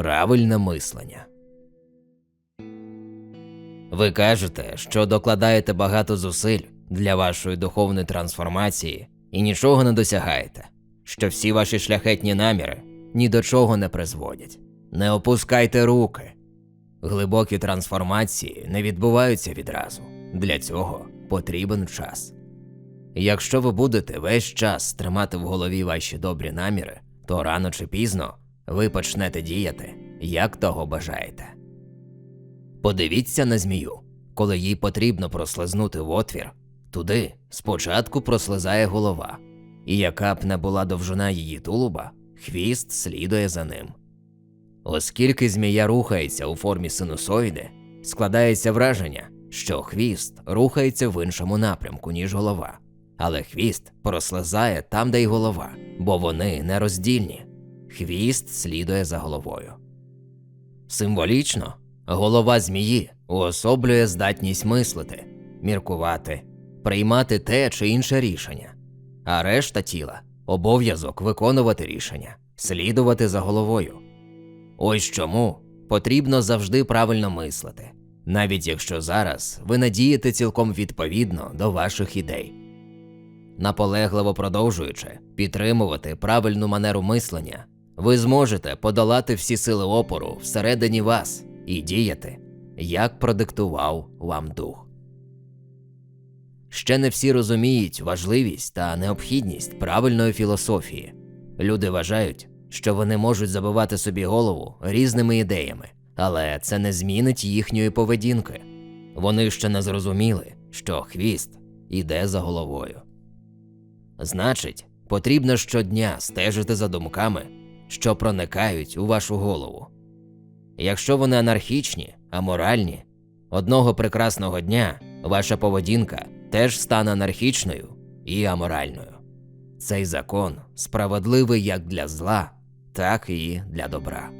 правильне мислення. Ви кажете, що докладаєте багато зусиль для вашої духовної трансформації і нічого не досягаєте, що всі ваші шляхетні наміри ні до чого не призводять. Не опускайте руки. Глибокі трансформації не відбуваються відразу. Для цього потрібен час. Якщо ви будете весь час тримати в голові ваші добрі наміри, то рано чи пізно ви почнете діяти, як того бажаєте. Подивіться на змію, коли їй потрібно прослизнути в отвір, туди спочатку прослизає голова, і яка б не була довжина її тулуба, хвіст слідує за ним. Оскільки змія рухається у формі синусоїди, складається враження, що хвіст рухається в іншому напрямку, ніж голова, але хвіст прослизає там, де й голова, бо вони нероздільні. Хвіст слідує за головою. Символічно, голова змії уособлює здатність мислити, міркувати, приймати те чи інше рішення, а решта тіла обов'язок виконувати рішення, слідувати за головою. Ось чому потрібно завжди правильно мислити, навіть якщо зараз ви надієте цілком відповідно до ваших ідей. Наполегливо продовжуючи підтримувати правильну манеру мислення, ви зможете подолати всі сили опору всередині вас і діяти, як продиктував вам дух. Ще не всі розуміють важливість та необхідність правильної філософії. Люди вважають, що вони можуть забивати собі голову різними ідеями, але це не змінить їхньої поведінки. Вони ще не зрозуміли, що хвіст іде за головою. Значить, потрібно щодня стежити за думками, що проникають у вашу голову. Якщо вони анархічні, аморальні, одного прекрасного дня ваша поведінка теж стане анархічною і аморальною. Цей закон справедливий як для зла, так і для добра.